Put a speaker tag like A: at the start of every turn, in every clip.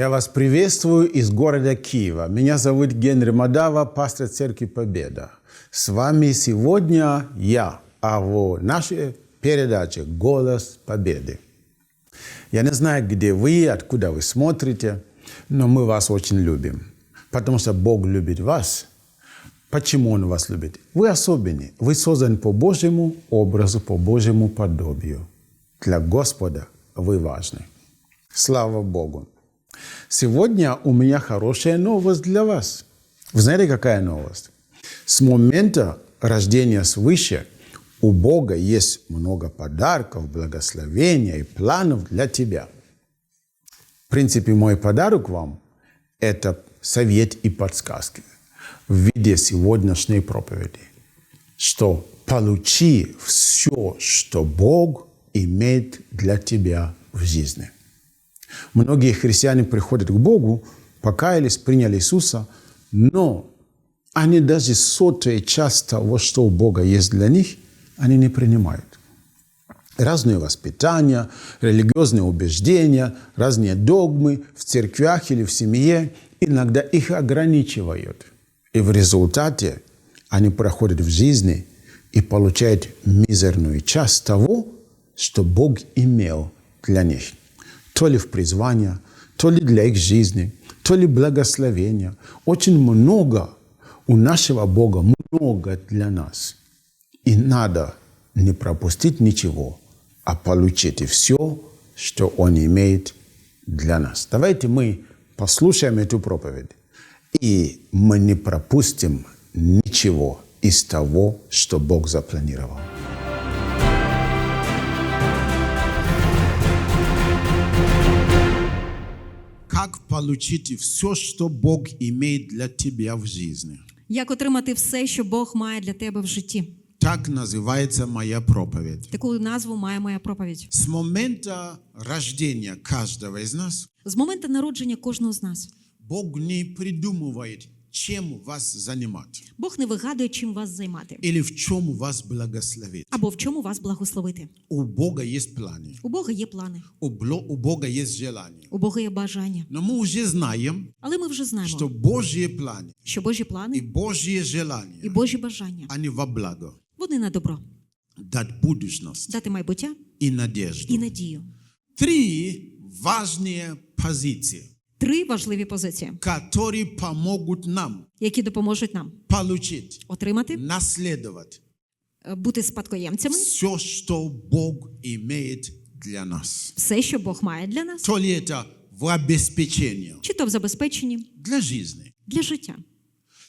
A: Я вас приветствую из города Киева. Меня зовут Генри Мадава, пастор Церкви Победа. С вами сегодня я, а в нашей передаче «Голос Победы». Я не знаю, где вы, откуда вы смотрите, но мы вас очень любим, потому что Бог любит вас. Почему Он вас любит? Вы особенный. Вы созданы по Божьему образу, по Божьему подобию. Для Господа вы важны. Слава Богу. Сегодня у меня хорошая новость для вас. Вы знаете, какая новость? С момента рождения свыше у Бога есть много подарков, благословения и планов для тебя. В принципе, мой подарок вам – это совет и подсказки в виде сегодняшней проповеди, что получи все, что Бог имеет для тебя в жизни. Многие христиане приходят к Богу, покаялись, приняли Иисуса, но они даже сотая часть того, что у Бога есть для них, они не принимают. Разные воспитания, религиозные убеждения, разные догмы в церквях или в семье иногда их ограничивают. И в результате они проходят в жизни и получают мизерную часть того, что Бог имел для них. То ли в призвание, то ли для их жизни, то ли благословения. Очень много у нашего Бога, много для нас. И надо не пропустить ничего, а получить все, что Он имеет для нас. Давайте мы послушаем эту проповедь, и мы не пропустим ничего из того, что Бог запланировал. Как получить все, что Бог имеет для тебя в жизни?
B: Як отримати все, що Бог має для тебе в житті?
A: Так называется моя проповедь.
B: Таку назву має моя проповідь.
A: С момента рождения каждого из нас
B: З моменту народження кожного з нас
A: Бог не придумывает, чем вас занимать
B: Бог не вигадує, чим вас займати
A: или в чем вас благословить.
B: або в чому вас благословити.
A: У Бога есть планы,
B: У Бога є плани,
A: у, бло- у Бога есть желания.
B: у Бога є бажання.
A: Но мы уже знаем,
B: Але ми вже знаємо,
A: что Божьи планы
B: що Божі
A: и
B: плани
A: Божьи желания,
B: і Божі бажання
A: они во благо,
B: вони на добро,
A: дать будущность
B: дати майбуття
A: и надежду.
B: і надію.
A: Три важные позиции,
B: Три важливі позиції,
A: которые помогут нам
B: які допоможуть нам
A: получить,
B: отримати,
A: наследовать
B: е, бути спадкоємцями,
A: все, что Бог имеет для нас.
B: все, що Бог має для нас,
A: То ли это в обеспечении
B: чи то в забезпеченні
A: для жизни,
B: для життя,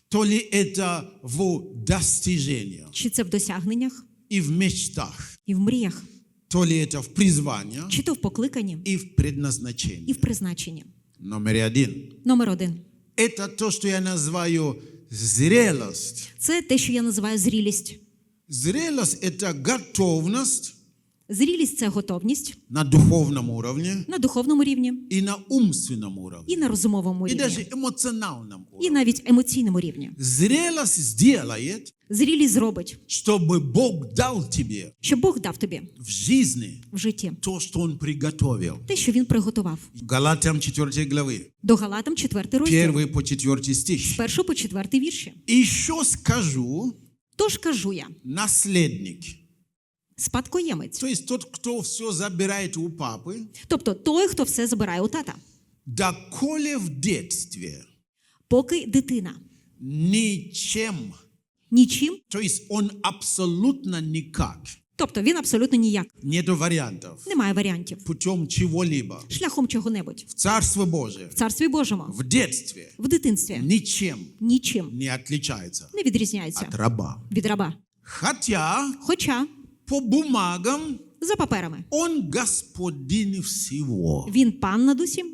A: то ли это в достижении
B: чи це в досягненнях
A: и в мечтах,
B: і в мріях,
A: то ли это в призвании
B: чи то в покликанні
A: и в
B: і
A: предназначении.
B: в призначенні.
A: Номер один.
B: Номер один
A: Это то, что я называю зрелость.
B: це те, що я називаю зрілість.
A: Зрелость – это готовность
B: Зрілість це готовність
A: на духовном уровне
B: на духовному рівні
A: и на умственном уровне,
B: і на розумовому
A: и даже
B: рівні,
A: эмоциональном
B: і
A: уровне.
B: навіть емоційному рівні.
A: Зрелость сделает,
B: Зрілість зробить,
A: чтобы Бог дал тебе
B: що Бог дав тобі
A: в жизни
B: в житті
A: то, что Он приготовил.
B: те, що він приготував.
A: Галатам 4 главы,
B: До Галатам 4 розділ,
A: 1 по 4
B: з
A: стих.
B: 1 по 4 вірші.
A: Еще скажу,
B: Тож кажу я,
A: наследник,
B: спадкоємець,
A: то есть тот, кто все забирает у папы,
B: тобто той, хто все забирає у тата,
A: доколе в детстве
B: поки дитина.
A: ничем,
B: нічим,
A: то есть он абсолютно никак,
B: тобто він абсолютно ніяк,
A: нету вариантов,
B: немає варіантів,
A: путем чего-либо,
B: шляхом чого-небудь.
A: в Царство Божие,
B: В царстві Божому,
A: в детстве.
B: В дитинстві.
A: Ничем.
B: Нічим.
A: Не отличается.
B: Не відрізняється.
A: От раба.
B: від раба.
A: Хотя
B: Хоча
A: по бумагам
B: за паперами
A: он господин всего.
B: він пан над усім,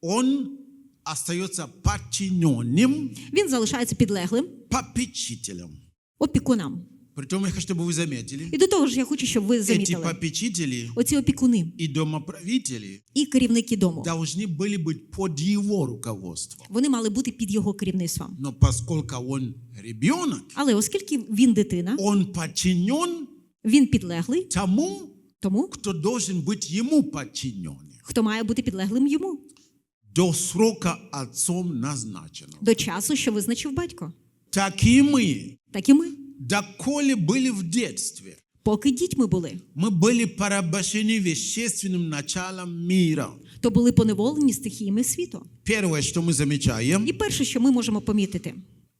A: Он остается подчиненным
B: він залишається підлеглим
A: попечителем.
B: опікунам.
A: Притом я хочу, чтобы вы заметили,
B: І до того ж, я хочу, щоб ви
A: эти
B: замітили,
A: попечители
B: оці опікуни
A: и домоправители
B: і керівники дому,
A: должны были быть под его руководством.
B: вони мали бути під його керівництвом.
A: Но поскольку он ребенок,
B: Але оскільки він дитина,
A: он подчинен
B: він підлеглий,
A: тому,
B: тому
A: кто должен быть ему подчинен.
B: хто має бути підлеглим йому
A: до срока отцом назначено.
B: до часу, що визначив батько.
A: Так и мы,
B: Так і ми,
A: доколе были в детстве,
B: поки дітьми були,
A: мы были порабощены вещественным началом мира.
B: то були поневолені стихіями світу.
A: Первое, что мы замечаем,
B: І перше, що ми можемо помітити,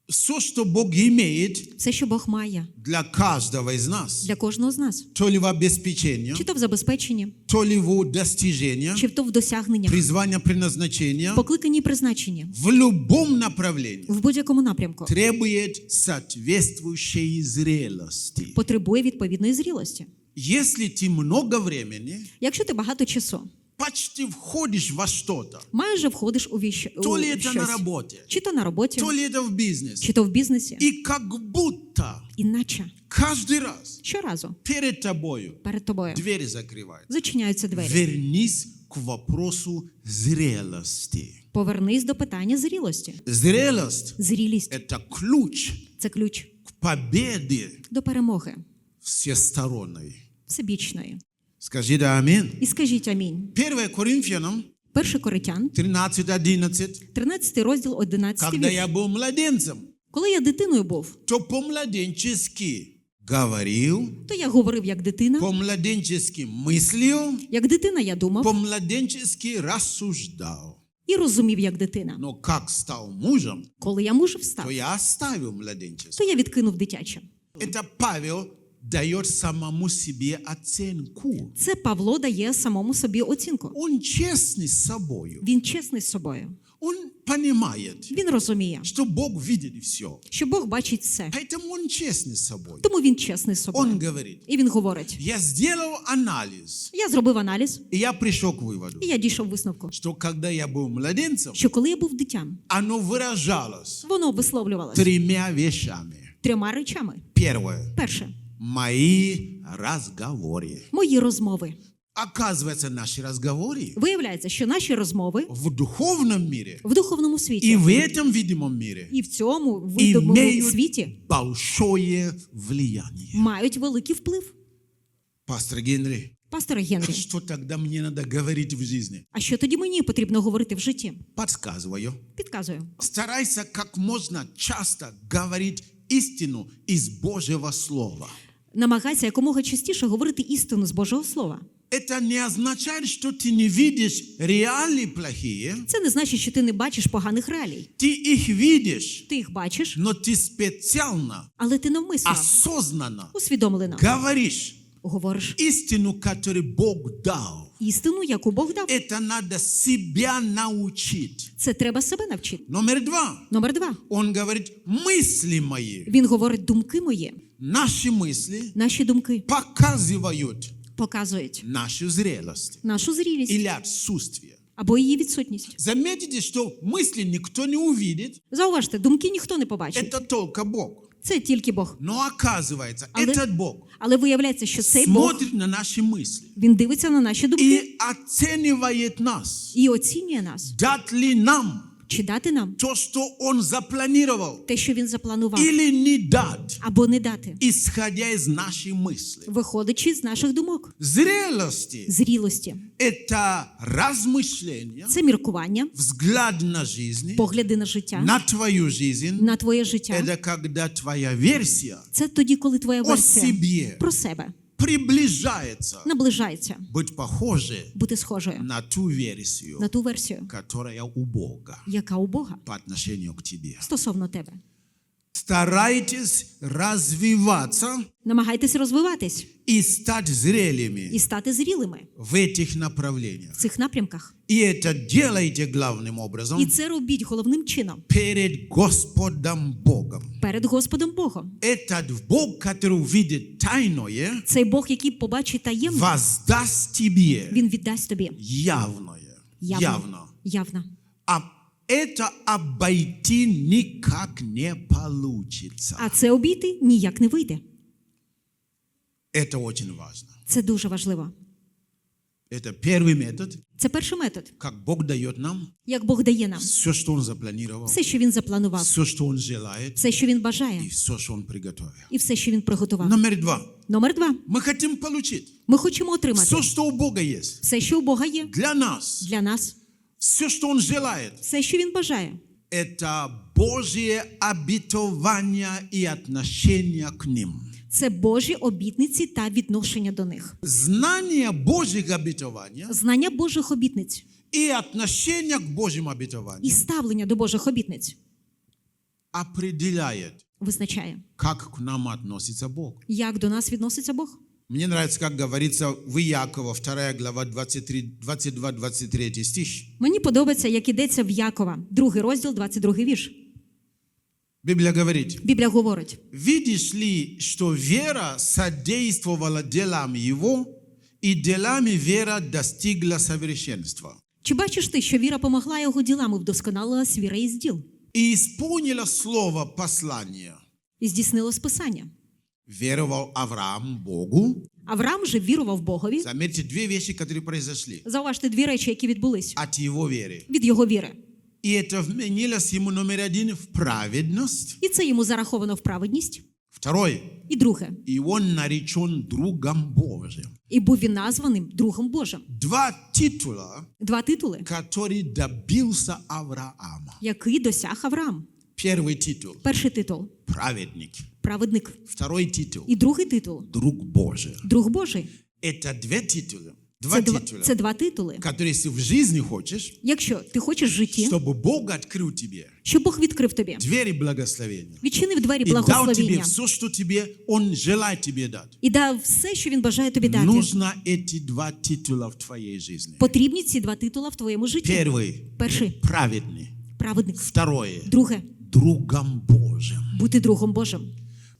A: все, что Бог имеет
B: все, що Бог має
A: для каждого из нас,
B: для кожного з нас,
A: то ли в обеспечении,
B: чи то в забезпеченні,
A: то ли в достижении,
B: чи то в досягненнях,
A: призвания, предназначения,
B: покликанні і призначенні.
A: В любом направлении
B: в будь-якому напрямку.
A: требует соответствующей зрелости.
B: потребує відповідної зрілості.
A: Если ты много времени
B: Якщо ти багато часу
A: почти входишь во что-то,
B: майже входиш у, віщ... у
A: то ли это на
B: щось,
A: работе,
B: чи то на роботі,
A: то ли это в бизнесе,
B: чи то в бізнесі,
A: и как будто
B: іначе
A: каждый раз
B: щоразу
A: перед тобою
B: перед тобою
A: двери закрывают.
B: зачиняються двері.
A: Вернись к вопросу зрелости.
B: Повернись до питання зрілості.
A: Зрелость
B: Зрілість –
A: это ключ
B: це ключ
A: к победе
B: до перемоги
A: всесторонней.
B: всебічної.
A: Скажите аминь.
B: І скажіть амінь.
A: 1 Коринфянам
B: 1 Коринтян,
A: 13.11.
B: 13 розділ, 11
A: Когда
B: вірш.
A: я был младенцем,
B: Коли я дитиною був,
A: то по-младенчески говорил,
B: то я говорив як дитина,
A: по-младенчески мыслил,
B: як дитина я думав
A: по-младенчески рассуждал.
B: і розумів як дитина.
A: Но как стал мужем,
B: Коли я мужем
A: то
B: став,
A: я оставил младенчество.
B: то я відкинув дитяче.
A: Это Павел дает самому себе оценку.
B: Це Павло дає самому собі оцінку.
A: Он честный с собой.
B: Він чесний з собою.
A: Он понимает,
B: Він розуміє,
A: что Бог видит все.
B: що Бог бачить все.
A: Поэтому он честный с собой.
B: Тому він чесний з собою.
A: Он говорит,
B: І він говорить:
A: я сделал анализ,
B: я зробив аналіз,
A: и я пришел к выводу,
B: і я дійшов висновку,
A: что когда я был младенцем,
B: що коли я був дитям,
A: оно выражалось
B: воно висловлювалося
A: тремя вещами.
B: трьома речами.
A: Первое.
B: Перше,
A: Мои разговоры.
B: мої розмови.
A: Оказывается, наши разговоры
B: Виявляється, що наші розмови
A: в духовном мире
B: в духовному
A: и
B: світі
A: в этом видимом мире
B: і в цьому видимому
A: имеют
B: світі
A: большое влияние.
B: мають великий вплив.
A: Пастор Генри,
B: Пастор Генрі,
A: что тогда мне надо говорить в жизни?
B: а що тоді мені потрібно говорити в житті?
A: Подсказываю.
B: Підказую.
A: Старайся как можно часто говорить истину из Божьего Слова.
B: Намагайся якомога частіше говорити істину з Божого Слова.
A: Это не означает, что ты не видишь реалии плохие.
B: Це не значить, що ти не бачиш поганих реалій.
A: Ты их видишь,
B: Ти їх бачиш,
A: но ты специально,
B: але ти навмисно,
A: осознанно
B: усвідомлено
A: говоришь
B: говориш
A: истину, которую Бог дал.
B: істину, яку Бог дав.
A: Это надо себя научить.
B: Це треба себе навчити.
A: Номер два.
B: Номер два.
A: Он говорит, мысли мои,
B: Він говорить, думки мої,
A: наши мысли
B: наші думки
A: показывают
B: показують
A: нашу зрелость
B: нашу зрілість
A: или отсутствие.
B: або її відсутність.
A: Заметите, что мысли никто не увидит,
B: Зауважте, думки ніхто не побачить.
A: это только Бог.
B: Це тільки Бог.
A: Но оказывается,
B: Але-
A: этот Бог
B: Але виявляється, що цей Бог
A: смотрит на наши мысли
B: він дивиться на наші думки
A: и оценивает нас.
B: і оцінює нас,
A: Дать ли нам
B: чи дати нам
A: то, что Он запланировал,
B: те, що він запланував,
A: или не дать,
B: або не дати,
A: исходя из нашей мысли.
B: виходячи з наших думок,
A: Зрелости
B: зрілості. –
A: это размышление,
B: Це міркування,
A: взгляд на жизнь,
B: погляди на життя,
A: на твою жизнь.
B: на твоє життя.
A: Это когда твоя версия
B: Це тоді, коли твоя
A: о
B: версія
A: себе
B: про себе
A: приближается
B: наближається
A: быть похожей
B: бути схожою
A: на ту версию,
B: на ту версію,
A: которая у Бога
B: яка у Бога
A: по отношению к тебе.
B: стосовно тебе.
A: Старайтесь развиваться
B: Намагайтесь розвиватись
A: и стать зрелыми
B: і стати зрілими
A: в этих направлениях.
B: в цих напрямках.
A: И это делайте главным
B: І
A: образом
B: це робіть головним чином
A: перед Господом Богом.
B: перед Господом Богом.
A: Этот Бог, который увидит тайное,
B: Цей Бог, який побачить таємно,
A: воздаст тебе
B: він віддасть тобі
A: явное.
B: явно.
A: Явно.
B: явно.
A: А это обойти никак не получится.
B: А це обійти ніяк не вийде.
A: Это очень важно.
B: Це дуже важливо.
A: Это первый метод,
B: Це перший метод,
A: как Бог дает нам
B: як Бог дає нам
A: все, что Он запланировал,
B: все, що він запланував,
A: все, что Он желает,
B: все, що він
A: и
B: бажає,
A: все, что Он приготовил.
B: і все, що він приготував.
A: Номер два.
B: Номер два.
A: Мы хотим получить
B: Ми хочемо отримати
A: все, что у Бога есть
B: все, що у Бога є
A: для нас,
B: для нас,
A: все, что Он желает.
B: все, що він бажає.
A: Это Божье обетование и отношение к ним.
B: Це Божі обітниці та відношення до них.
A: Знание Божьих обетований
B: Знання Божих обітниць
A: и отношение к Божьим
B: і
A: обетованиям
B: ставлення до Божих обітниць
A: определяет,
B: визначає,
A: как к нам относится Бог.
B: як до нас відноситься Бог.
A: Мне нравится, как говорится в Иакова, 2 глава 22-23 стих.
B: Мені подобається, як ідеться в Якова, другий розділ, 22 вірш.
A: Библия говорит,
B: Біблія говорить:
A: видишь ли, что вера содействовала делам его, и делами вера достигла совершенства.
B: чи бачиш ти, що віра помогла його ділам і вдосконалила свіра із діл?
A: И исполнила слово послания.
B: І здійснило списання.
A: Веровал Авраам Богу.
B: Авраам же вірував Богові.
A: Заметьте две вещи, которые произошли
B: Зауважте дві речі, які відбулись
A: от его веры.
B: від його віри.
A: И это вменилось ему номер один в праведность.
B: І це йому зараховано в праведність.
A: Второе.
B: І друге,
A: И он наречен другом Божьим.
B: і був він названим другом Божим.
A: Два титула,
B: Два титули,
A: который добился Авраама.
B: який досяг Авраам.
A: Первый титул
B: Перший титул –
A: праведник.
B: праведник.
A: Второй титул
B: І другий титул –
A: друг Божий.
B: друг Божий.
A: Это две титула. Два
B: Це два,
A: титула,
B: це два титули.
A: которые если в жизни хочешь,
B: Якщо ти хочеш в житті,
A: чтобы Бог открыл тебе
B: щоб Бог відкрив тобі,
A: двери благословения
B: відчинив двері
A: и дал тебе
B: благословення
A: все, что тебе Он желает тебе дать.
B: і дав все, що він бажає тобі дати.
A: Нужно эти два титула в твоей жизни.
B: Потрібні ці два титула в твоєму житті.
A: Первый
B: Перший –
A: праведный.
B: праведник.
A: Второе
B: Друге –
A: другом Божьим.
B: бути другом Божим.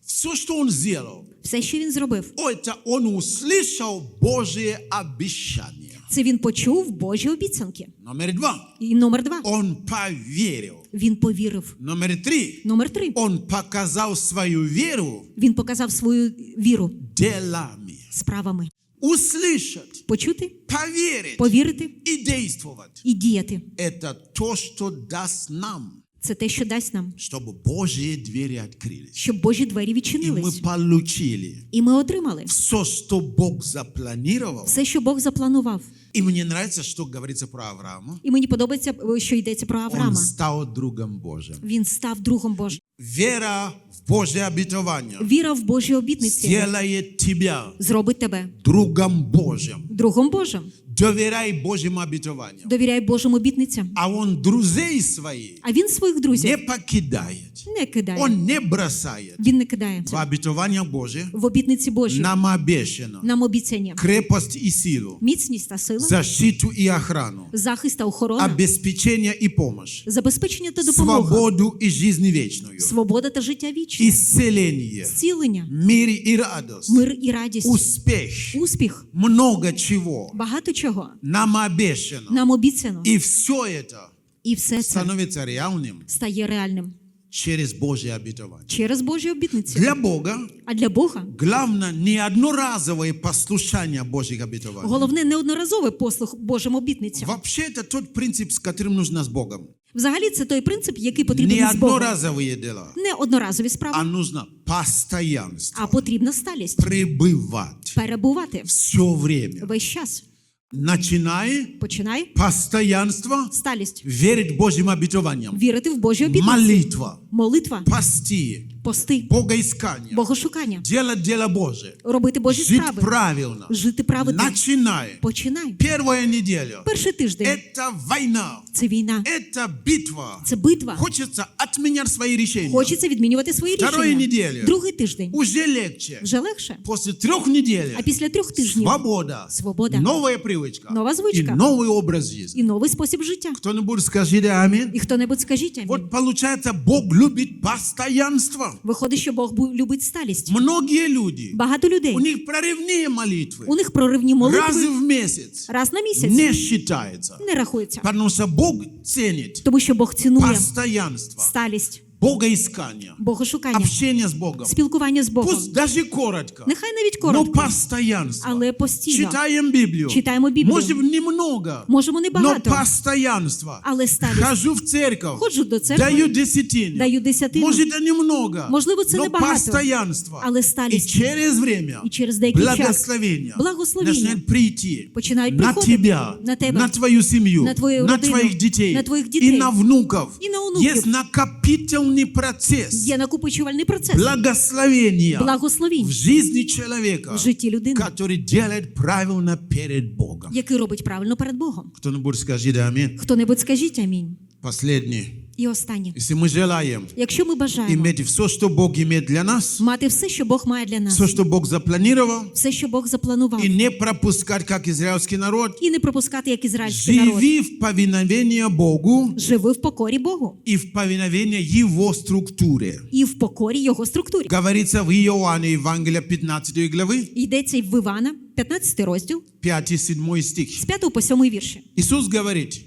A: Все, что Он сделал,
B: Все, що він зробив,
A: это Он услышал Божье обещание.
B: це він почув Божі обіцянки.
A: Номер два
B: І номер два –
A: Он поверил.
B: він повірив.
A: Номер три
B: Номер три
A: Он показал свою веру
B: він показав свою віру
A: делами.
B: справами.
A: Услышать,
B: Почути,
A: поверить
B: повірити
A: и действовать.
B: і діяти.
A: Это то, что даст нам,
B: Це те, що дасть нам,
A: чтобы Божьи двери открылись.
B: щоб Божі двері
A: И мы
B: відчинились.
A: получили
B: І ми отримали
A: все, что Бог запланировал.
B: все, що Бог запланував.
A: И мне нравится, что говорится про Авраама.
B: І мені подобається, що йдеться про
A: Он
B: Авраама.
A: стал другом Божьим.
B: Він став другом Божим.
A: Вера в Божье обетование
B: Віра в Божі обітниці
A: сделает тебя
B: зробить тебе
A: другом Божьим.
B: другом Божим.
A: Доверяй Божьим обетованиям.
B: Довіряй Божим обітницям.
A: А Он друзей своих
B: А він своїх
A: не
B: друзів
A: покидает.
B: не кидає.
A: Он не бросает.
B: Він не кидає.
A: В обетование Божие
B: В обітниці Божій
A: нам обещано
B: нам обіцяння.
A: крепость и силу,
B: Міцність та сила,
A: защиту и охрану,
B: захист та охорона,
A: обеспечение и помощь,
B: забезпечення та допомога,
A: свободу и жизнь вечную,
B: свобода та життя вічне,
A: исцеление,
B: зцілення,
A: мир и радость,
B: мир і радість,
A: успех,
B: успіх,
A: много чего
B: багато чого
A: нам обещано.
B: нам обіцяно.
A: И все это
B: І все це
A: становится реальным
B: стає реальним
A: через Божье обетование.
B: через Божі обітниці.
A: Для Бога
B: А для Бога
A: главное не одноразовое послушание Божьих обетований.
B: головне неодноразовий послух Божим обітницям.
A: Вообще это тот принцип, с которым нужно с Богом.
B: Взагалі, це той принцип, який
A: Не
B: потрібен з Богом.
A: одноразовые дела,
B: Не одноразові
A: а
B: справи,
A: нужно постоянство,
B: а потрібна сталість.
A: пребывать
B: Перебувати
A: все время.
B: весь час.
A: Начиная
B: Починай
A: постоянство,
B: сталість.
A: верить Божьим обетованиям,
B: Вірити в Божі обітниці.
A: молитва,
B: Молитва,
A: пости,
B: пости,
A: богоискание,
B: богошукання,
A: делать дело Божие,
B: робити Божі
A: жить
B: справи,
A: правильно.
B: жити праведно.
A: Начиная
B: Починай.
A: первая неделя.
B: Перший тиждень
A: Это война,
B: це війна,
A: это битва.
B: це битва.
A: Хочется отменять свои решения.
B: Хочеться відмінювати свої
A: Второї
B: рішення.
A: неділі.
B: Другий тиждень
A: Уже легче.
B: вже легше.
A: После трех недель
B: А після трьох тижнів
A: свобода,
B: Свобода.
A: новая привычка
B: Нова звичка.
A: и новый образ жизни.
B: і новий спосіб життя.
A: Кто-нибудь скажите аминь.
B: І хто-небудь скажіть амінь.
A: Вот получается, Бог любит постоянство.
B: Виходить, що Бог бу- любить сталість.
A: Многие люди,
B: Багато людей.
A: у них прорывные молитвы.
B: У них проривні
A: Разы
B: молитви
A: в месяц
B: раз на місяць
A: не считается.
B: не рахується.
A: Потому что Бог ценит
B: Тому що Бог цінує
A: постоянство.
B: сталість.
A: богоискания,
B: богошукання,
A: общения с Богом.
B: спілкування з Богом.
A: Пусть даже коротко,
B: Нехай навіть
A: но
B: коротко,
A: постоянство.
B: але постійно.
A: Читаем Библию.
B: Читаємо Біблію.
A: Может, немного,
B: Можемо не
A: но
B: багато,
A: постоянство.
B: але сталість.
A: Хожу в церковь,
B: Ходжу до церкви,
A: даю десятину.
B: даю десятину,
A: Может, это немного,
B: Можливо, це
A: но
B: небагато,
A: постоянство.
B: але
A: И
B: сталість.
A: через время
B: І через деякий час
A: благословения
B: благословення
A: начинают прийти
B: починають
A: на
B: приходити
A: тебя,
B: на тебе,
A: на твою семью,
B: на твою
A: на
B: родину,
A: твоих детей,
B: на твоих
A: и
B: детей,
A: на внуков.
B: і на онуків.
A: Есть накопительный процесс
B: Є накопичувальний процес
A: благословения
B: благословінь
A: в жизни человека,
B: в житті людини,
A: который делает правильно перед Богом.
B: який робить правильно перед Богом.
A: Кто-нибудь скажите аминь.
B: Хто-небудь скажіть амінь.
A: Последний.
B: І останнє.
A: Если мы желаем
B: Якщо ми бажаємо
A: иметь все, что Бог имеет для нас,
B: мати все, що Бог має для нас,
A: все, что Бог запланировал,
B: все, що Бог запланував,
A: и не пропускать, как израильский народ,
B: і не пропускати як ізраїльський народ,
A: живи в повиновении Богу
B: живи в покорі Богу
A: и в повиновении Его структуре.
B: і в покорі його структурі.
A: Говорится в Иоанне Евангелия 15 главы,
B: Йдеться в Івана, 15 розділ,
A: 5-7 стих.
B: з 5 по 7 вірші.
A: Иисус говорит,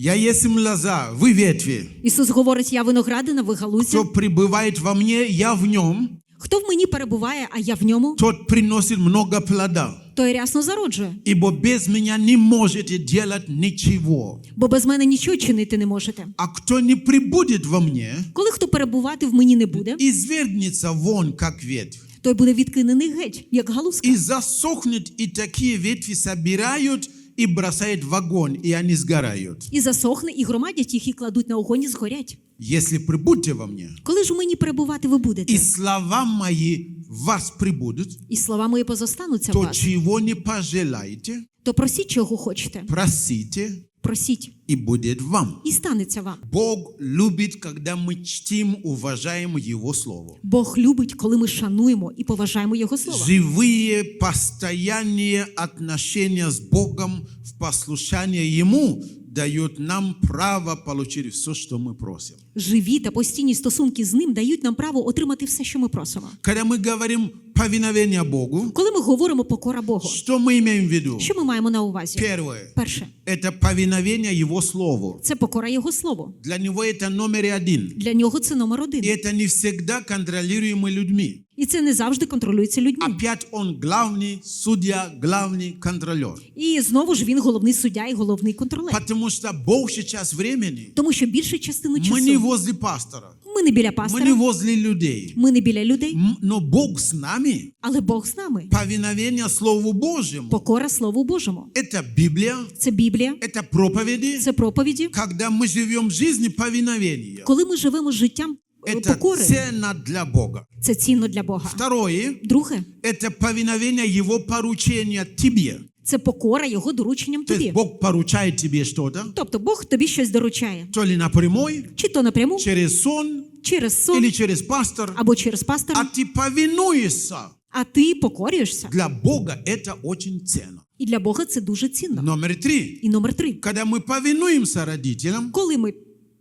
A: «Я есть лоза, вы ветви.
B: Ісус говорить: Я виноградина, ви галузя.
A: Кто пребывает во мне, я в нем,
B: Хто в мені перебуває, а я в ньому,
A: тот приносит много плода.
B: той рясно зароджує.
A: Ибо без меня не можете делать ничего.
B: Бо без мене нічого чинити не можете.
A: А кто не прибудет во мне,
B: Коли хто перебувати в мені не буде,
A: извергнется вон, как ветвь.
B: той буде відкинений геть, як галузка.
A: И засохнет, и такие ветви собирают и бросает в огонь, и они сгорают.
B: І засохне, і громадять їх, і кладуть на огонь, і згорять.
A: Если прибудьте во мне,
B: Коли ж у мені перебувати ви будете,
A: и слова мои в вас прибудут,
B: і слова мої позостануться в
A: то
B: вас,
A: чего не пожелаете,
B: то просіть, чого хочете.
A: просите,
B: Просіть,
A: и будет вам.
B: і станеться вам.
A: Бог любит, когда мы чтим, уважаем Его Слово.
B: Бог любить, коли ми шануємо і поважаємо Його слово.
A: Живые, постоянные отношения с Богом в послушании Ему дают нам право получить все, что мы просим.
B: Живі та постійні стосунки з ним дають нам право отримати все, що ми просимо.
A: Когда мы говорим повиновение Богу,
B: Коли ми говоримо покора Богу,
A: что мы имеем в виду?
B: що ми маємо на увазі?
A: Первое
B: Перше, –
A: это повиновение Его Слову.
B: це покора Його слову.
A: Для Него это номер один.
B: Для нього це номер
A: И
B: один.
A: это не всегда контролируемо людьми.
B: І це не завжди контролюється людьми.
A: Опять Он главный судья, главный контролер.
B: І знову ж він головний суддя і головний контролер.
A: Потому что большая часть времени
B: Тому що більшу частину
A: мы не
B: часу
A: возле пастора,
B: ми не біля
A: мы не
B: пастора,
A: возле людей.
B: ми не біля людей,
A: М, Но Бог с нами.
B: але Бог з нами.
A: Повиновение Слову Божьему.
B: Покора Слову Божому.
A: Это Библия,
B: Це Біблія,
A: это проповеди.
B: це проповіді.
A: Когда мы живем жизнь повиновения,
B: Коли ми живемо життям е,
A: это
B: покори,
A: ценно для Бога.
B: це цінно для Бога.
A: Второе,
B: Друге,
A: это повиновение Его поручения тебе.
B: це покора Його дорученням
A: То есть
B: тобі.
A: Бог поручает тебе что-то,
B: Тобто Бог тобі щось доручає.
A: то ли напрямую,
B: Чи то напряму,
A: через сон
B: через сон,
A: или через пастор,
B: або через
A: а
B: пастора,
A: ты повинуешься.
B: а ти покорюєшся.
A: Для Бога это очень ценно.
B: І для Бога це дуже цінно.
A: Номер три.
B: І номер три.
A: Когда мы повинуемся родителям,
B: Коли ми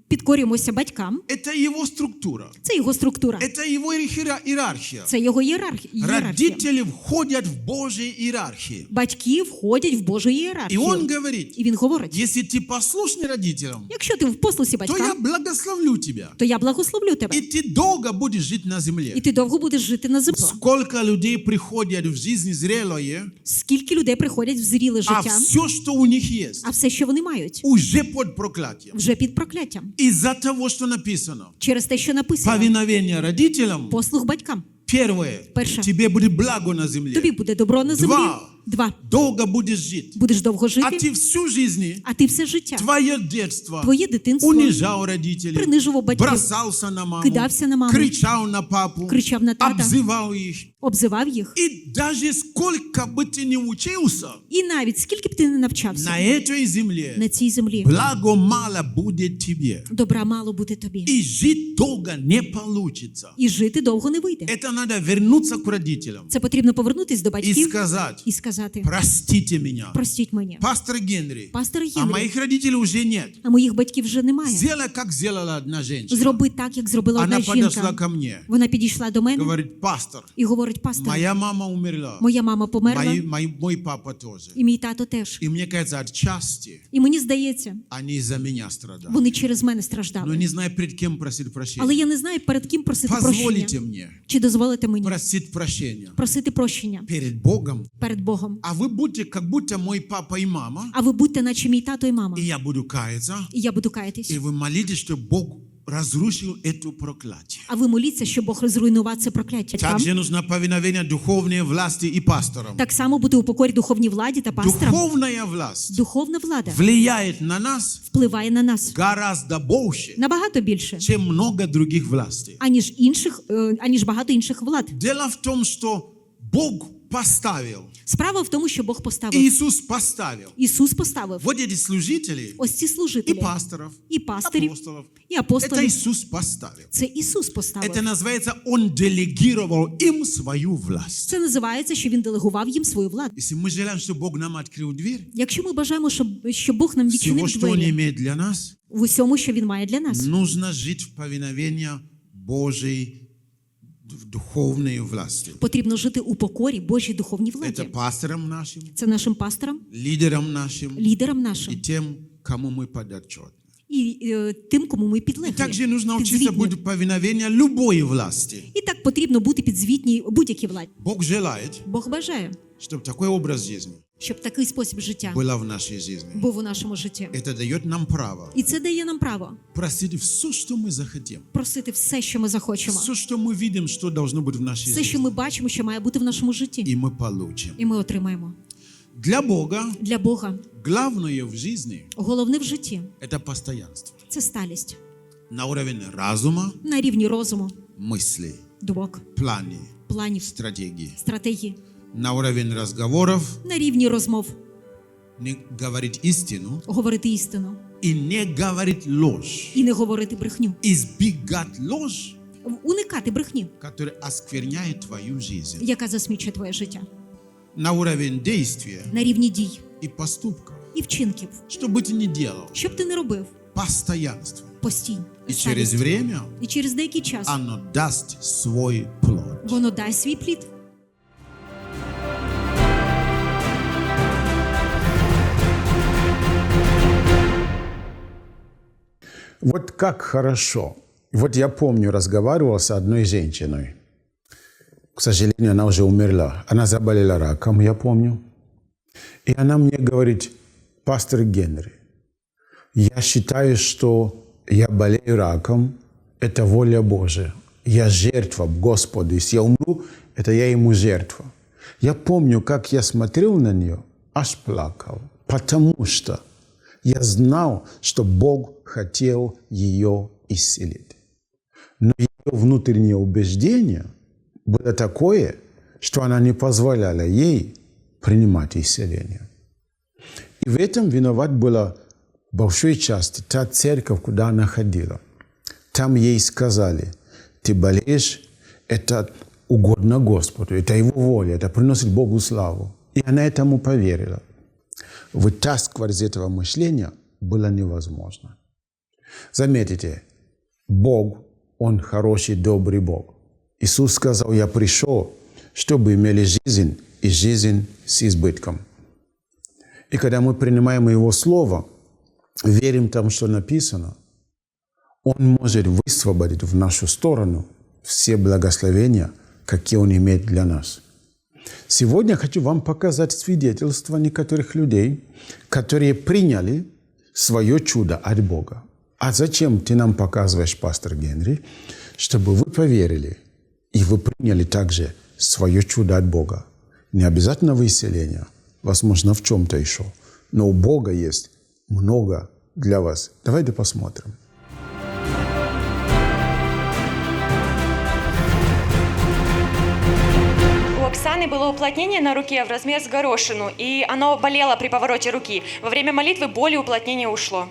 B: підкорюємося батькам,
A: это его структура,
B: це його структура,
A: это его иера- иерархия.
B: це його ієрархія. ієрархія.
A: Родители входят в Божьи иерархии.
B: Батьки входять в Божу
A: И
B: ієрархію.
A: он говорит,
B: І він говорить:
A: если ты послушный родителям,
B: якщо ти в послусі
A: то я
B: батькам,
A: благословлю тебя.
B: то я благословлю тебе.
A: И ты долго будешь жить на
B: І
A: земле.
B: ти довго будеш жити на землі.
A: Сколько людей приходят в жизнь зрелое,
B: Скільки людей приходять в зріле
A: а
B: життя,
A: все, что у них есть,
B: а все, що вони мають,
A: уже под проклятием.
B: вже під прокляттям.
A: Из-за того, что написано.
B: Через те, що написано,
A: Повиновение родителям.
B: послуг батькам.
A: Первое.
B: Перше.
A: Тебе будет благо на земле.
B: Тобі буде добро на землі.
A: Два.
B: Два.
A: Долго будешь жить.
B: Будеш довго
A: А
B: жити,
A: ты всю жизнь,
B: а ти все життя,
A: твое детство,
B: твоє дитинство
A: унижал родителей,
B: принижував батьків,
A: бросался на маму,
B: кидався на маму,
A: кричал на папу,
B: кричав на тата,
A: обзывал их.
B: обзивав їх.
A: И даже сколько бы ты ни учился,
B: І навіть скільки б ти не навчався
A: на этой земле
B: на цій землі,
A: благо мало будет тебе.
B: добра мало бути тобі.
A: И жить долго не получится.
B: І жити довго не вийде.
A: Это надо вернуться к родителям
B: Це потрібно повернутись до
A: и
B: батьків
A: сказать,
B: і сказати:
A: простите меня.
B: простіть мені.
A: Пастор Генри,
B: Пастор
A: а
B: Генрі,
A: моих родителей уже нет.
B: а моїх батьків вже немає.
A: Сделай, как сделала одна женщина.
B: Зроби так, як зробила одна
A: Она подошла
B: жінка.
A: ко мне,
B: Вона підійшла до мене
A: говорит, пастор,
B: і говорить. говорить пастор.
C: Моя мама умерла.
B: Моя мама померла,
C: Мои- мой, мой папа тоже.
B: і мій тато теж.
C: И мне кажется, отчасти
B: І мені здається,
C: они из-за меня страдают.
B: вони через мене
C: Но
B: страждали.
C: не знаю, перед кем просить прощения.
B: Але я не знаю, перед ким просити
C: Позволите
B: прощення.
C: мне
B: Чи дозволите мені
C: просить прощения
B: просити прощення
C: перед Богом,
B: перед Богом?
C: а вы будете как будто мой папа и мама,
B: А ви будьте, наче мій тато і мама.
C: и я буду каяться,
B: І я буду каятись.
C: и вы молитесь, чтобы Бог разрушил эту проклятие.
B: А ви моліться, щоб Бог розруйнував це прокляття.
C: Также нужно повиновение духовной власти и пасторам.
B: так само бути у покорі духовній владі та пасторам.
C: Духовная власть
B: Духовна влада
C: влияет на нас
B: впливає на нас
C: гораздо больше,
B: набагато більше,
C: чем много других властей.
B: аніж інших, е, аніж багато інших влад.
C: Дело в том, что Бог поставил,
B: Справа в тому, що Бог поставив.
C: Иисус поставил
B: Ісус поставив
C: вот эти служители
B: ось ці
C: и
B: служителі
C: пасторов,
B: і пастирів,
C: апостолов.
B: і
C: Это
B: апостолів.
C: Иисус поставил.
B: Це Ісус поставив.
C: Это называется, Он делегировал им свою власть.
B: Це називається, що він делегував їм свою владу.
C: Если мы желаем, чтобы Бог нам открыл дверь,
B: Якщо ми бажаємо, щоб, щоб Бог нам
C: всего,
B: відчинив
C: что Он
B: двері
C: имеет для нас,
B: в усьому, що він має для нас,
C: нужно жить в повиновении Божьей в духовной власти.
B: потрібно жити у покорі Божій духовній
C: Это
B: владі.
C: пасторам нашим,
B: Це нашим пасторам,
C: лидерам нашим
B: лідерам
C: и
B: нашим
C: тем, кому мы подотчетны.
B: і е, тим, кому ми
C: И
B: підлеглі.
C: также нужно учиться
B: підзвітні.
C: быть в повиновении любой власти.
B: І так потрібно бути підзвітній будь-якій владі.
C: Бог желает,
B: Бог бажає,
C: чтобы такой образ жизни
B: щоб такий спосіб життя
C: был в нашей жизни.
B: був у нашому житті.
C: Это дает нам право
B: І це дає нам право
C: просить все, что мы захотим.
B: просити все, що ми захочемо,
C: Все, что мы видим, что должно быть в нашей
B: все, що
C: жизни.
B: ми бачимо, що має бути в нашому житті,
C: И мы получим.
B: і ми отримаємо.
C: Для Бога
B: Для Бога
C: главное в жизни
B: головне в житті –
C: это постоянство.
B: це сталість
C: На уровне разума,
B: на рівні розуму,
C: мыслей,
B: думок,
C: планей,
B: планів,
C: стратегии.
B: стратегії,
C: На уровень разговоров
B: на рівні розмов
C: не говорить истину
B: говорити істину
C: и не говорить ложь.
B: і не говорити брехню,
C: Избегать ложь,
B: уникати брехні,
C: которая оскверняет твою жизнь.
B: яка засмічує твоє життя,
C: На уровень действия
B: на рівні дій
C: и поступков.
B: і вчинків,
C: Что бы ты ни делал,
B: що б ти не робив
C: постоянство.
B: постійно.
C: И через время
B: І через деякий час
C: оно даст свой плод.
B: воно дасть свій плід.
A: Вот как хорошо. Вот я помню, разговаривал с одной женщиной. К сожалению, она уже умерла. Она заболела раком, я помню. И она мне говорит, пастор Генри, я считаю, что я болею раком, это воля Божия. Я жертва Господу. Если я умру, это я ему жертва. Я помню, как я смотрел на нее, аж плакал. Потому что я знал, что Бог хотел ее исцелить. Но ее внутреннее убеждение было такое, что она не позволяла ей принимать исцеление. И в этом виноват была большой части та церковь, куда она ходила. Там ей сказали, ты болеешь, это угодно Господу, это Его воля, это приносит Богу славу. И она этому поверила. Вытаскивать из этого мышления было невозможно. Заметите, Бог, Он хороший, добрый Бог. Иисус сказал, я пришел, чтобы имели жизнь и жизнь с избытком. И когда мы принимаем Его Слово, верим там, что написано, Он может высвободить в нашу сторону все благословения, какие Он имеет для нас. Сегодня я хочу вам показать свидетельства некоторых людей, которые приняли свое чудо от Бога. А зачем ты нам показываешь, пастор Генри? Чтобы вы поверили, и вы приняли также свое чудо от Бога. Не обязательно в исцеление, возможно, в чем-то еще. Но у Бога есть много для вас. Давайте посмотрим.
D: Оксаны было уплотнение на руке в размер с горошину, и оно болело при повороте руки. Во время молитвы боли уплотнение ушло.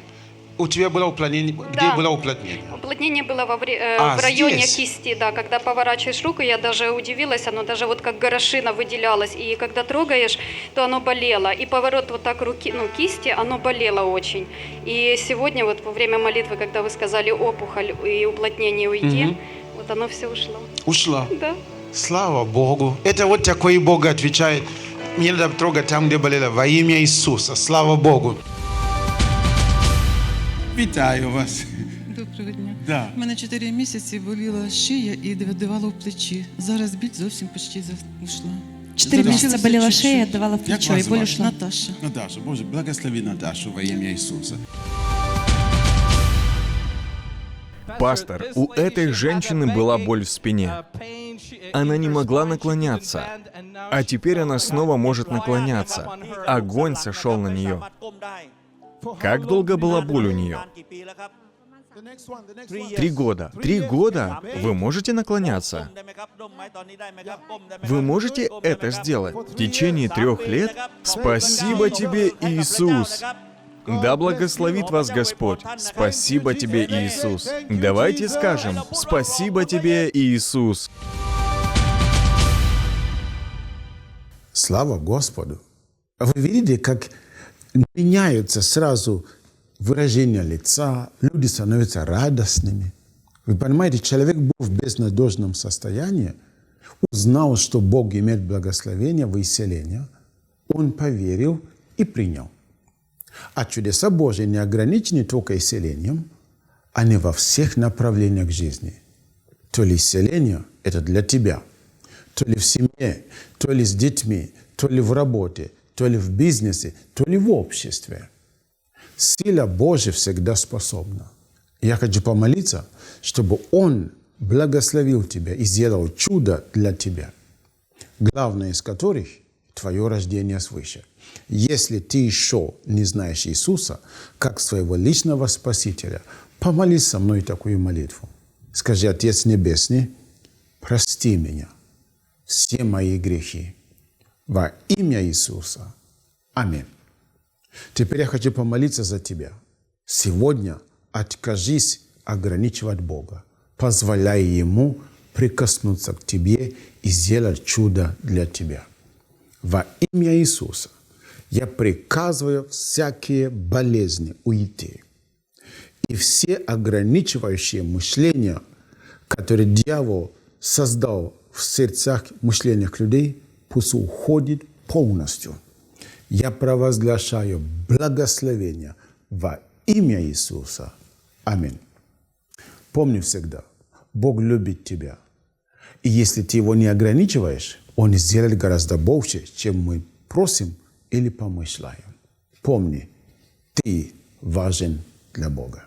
C: У тебя было уплотнение? Где
E: Да.
C: было уплотнение?
E: Уплотнение было во э,
C: А,
E: в районе
C: здесь?
E: кисти, да. Когда поворачиваешь руку, я даже удивилась, оно даже вот как горошина выделялось. И когда трогаешь, то оно болело. И поворот вот так руки, ну, кисти, оно болело очень. И сегодня вот во время молитвы, когда вы сказали опухоль и уплотнение уйди,
C: Мгм.
E: вот оно все ушло.
C: Ушла.
E: Да.
C: Слава Богу. Это вот такой Бог отвечает. Мне надо трогать там, где болело. Во имя Иисуса. Слава Богу. Вітаю вас.
F: Доброго дня.
C: Да.
F: У мене 4 місяці боліла шия і давала в плечі. Зараз біль зовсім почти ушла.
G: Четыре
F: Залишилося
G: месяца болела
F: чуть-чуть.
G: шея, отдавала в
C: Як
G: плечо,
C: вас
G: и боль
C: звати?
G: ушла.
F: Наташа.
C: Наташа, Боже, благослови Наташу во имя Иисуса.
H: Пастор, у этой женщины была боль в спине. Она не могла наклоняться. А теперь она снова может наклоняться. Огонь сошел на нее. Как долго была боль у нее? Три года. Три года? Вы можете наклоняться? Вы можете это сделать в течение трех лет? Спасибо тебе, Иисус! Да благословит вас Господь. Спасибо тебе, Иисус. Давайте скажем, спасибо тебе, Иисус.
A: Слава Господу! Вы видите, как меняются сразу выражения лица, люди становятся радостными. Вы понимаете, человек был в безнадежном состоянии, узнал, что Бог имеет благословение в исцеление, он поверил и принял. А чудеса Божьи не ограничены только исцелением, они во всех направлениях жизни. То ли исцеление – это для тебя, то ли в семье, то ли с детьми, то ли в работе, то ли в бизнесе, то ли в обществе. Сила Божья всегда способна. Я хочу помолиться, чтобы Он благословил тебя и сделал чудо для тебя. Главное из которых – твое рождение свыше. Если ты еще не знаешь Иисуса как своего личного Спасителя, помолись со мной такую молитву. Скажи, Отец Небесный, прости меня, все мои грехи. Во имя Иисуса. Аминь. Теперь я хочу помолиться за тебя. Сегодня откажись ограничивать Бога. Позволяй Ему прикоснуться к тебе и сделать чудо для тебя. Во имя Иисуса я приказываю всякие болезни уйти. И все ограничивающие мышления, которые дьявол создал в сердцах, мышлениях людей, пусть уходит полностью. Я провозглашаю благословение во имя Иисуса. Аминь. Помни всегда, Бог любит тебя. И если ты его не ограничиваешь, он сделает гораздо больше, чем мы просим или помышляем. Помни, ты важен для Бога.